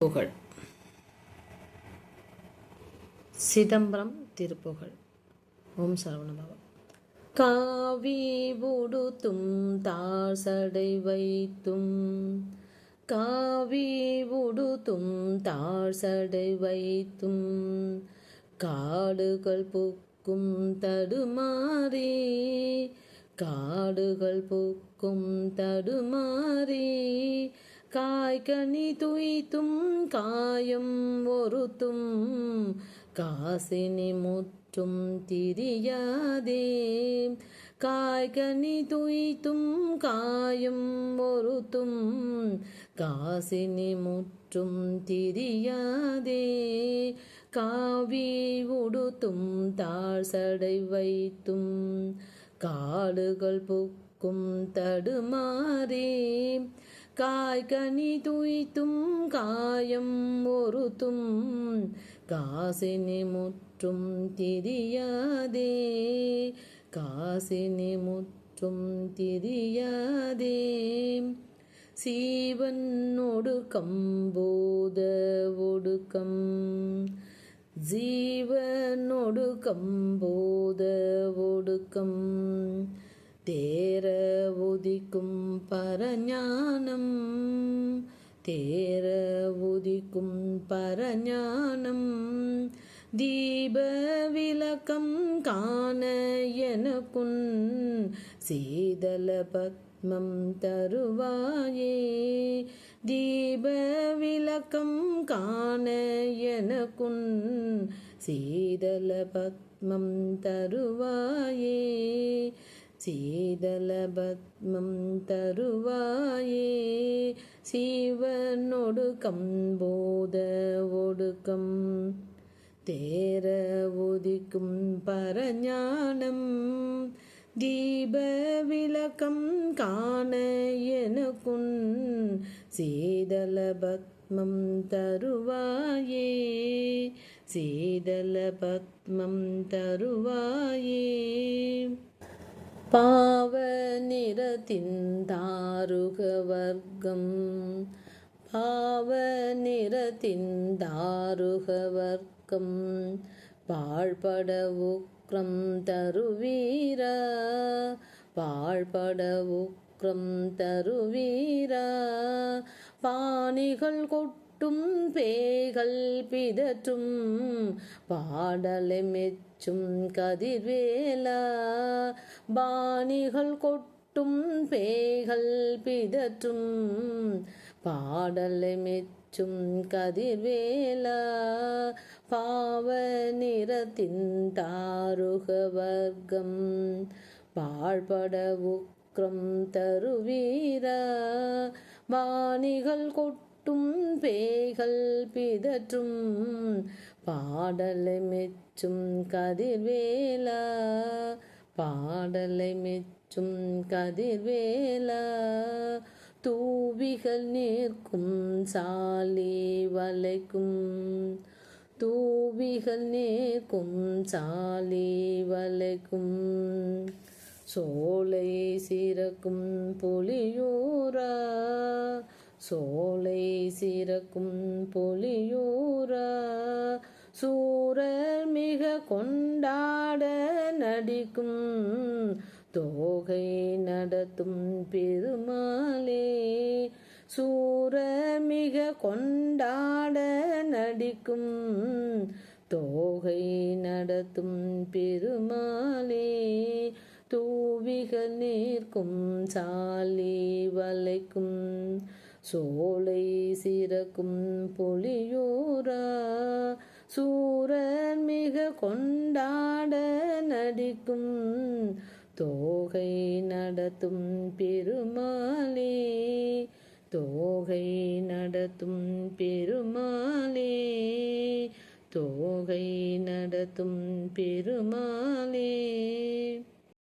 புகழ் சிதம்பரம் திருப்புகழ். ஓம் சரவணபவ. காவி உடுத்தும் தார் சடை வைத்தும் காவி உடுத்தும் தார் சடை வைத்தும் காடுகள் பூக்கும் தடுமாறி காடுகள் பூக்கும் தடுமாறி காய்கனி துய்த்தும் காயம் ஒருத்தும் காசினி முற்றும் திரியாதே. காய்கனி துய்த்தும் காயம் ஒருத்தும் காசினி முற்றும் திரியாதே. காவி உடுத்தும் தாழ் சடை வைத்தும் காடுகள் புக்கும் தடுமாறே. காய்கனி துய்த்தும் காயம் ஒருத்தும் காசினி முற்றும் திரியாதே. காசினி முற்றும் திரியாதே. சீவன் ஒடுக்கம் போத ஒடுக்கம். ஜீவனொடுக்கம் போத ஒடுக்கம். தேர உதிக்கும் பரஞானம். தேர உதிக்கும் பரஞானம். தீப விளக்கம் காண எனக்குன் சீதல பத்மம் தருவாயே. தீப விளக்கம் காண எனக்குன் சீதல பத்மம் தருவாயே. சீதல பத்மம் தருவாயே. சீவனொடுக்கம் போத ஒடுக்கம். தேர உதிக்கும் பரஞானம். தீப விளக்கம் காண எனக்குன். சீதல பத்மம் தருவாயே. சீதல பத்மம் தருவாயே. பாவ நிறத்தின் தாருக வர்க்கம் பாவ நிறத்தின் தாருக வர்க்கம் பாழ்பட உக்ரம் பாட்டும் பாழ்பட பேய்கள் பிதற்றும் பாடலை மெச்சும் கதிர்வேலா. பாணிகள் கொட்டும் பேய்கள் பிதற்றும் பாடலை மெச்சும் கதிர்வேலா. பாவ நிறத்தின் தாருக வர்க்கம் பாழ்பட உக்ரம் தருவீரா. வாணிகள் கொட்டும் பாட்டும் பேய்கள் பிதற்றும் பாடலை மெச்சும் கதிர்வேலா பாடலை மெச்சும் கதிர்வேலா. தூவிகள் நிற்கும் சாலி வலைக்கும் தூவிகள் நிற்கும் சாலி வலைக்கும் சோலை சிறக்கும் புலியூரா சோலை சிறக்கும் பொலியூர சூரர் மிக கொண்டாட நடிக்கும் தோகை நடத்தும் பெருமாளே சூர மிக கொண்டாட நடிக்கும் தோகை நடத்தும் பெருமாளே தூவிகள் நேர்க்கும் சாலி வளைக்கும் சோலை சிறக்கும் பொலியூரா சூரன் மிக கொண்டாட நடிக்கும் தோகை நடத்தும் பெருமாளே தோகை நடத்தும் பெருமாளே தோகை நடத்தும் பெருமாளே.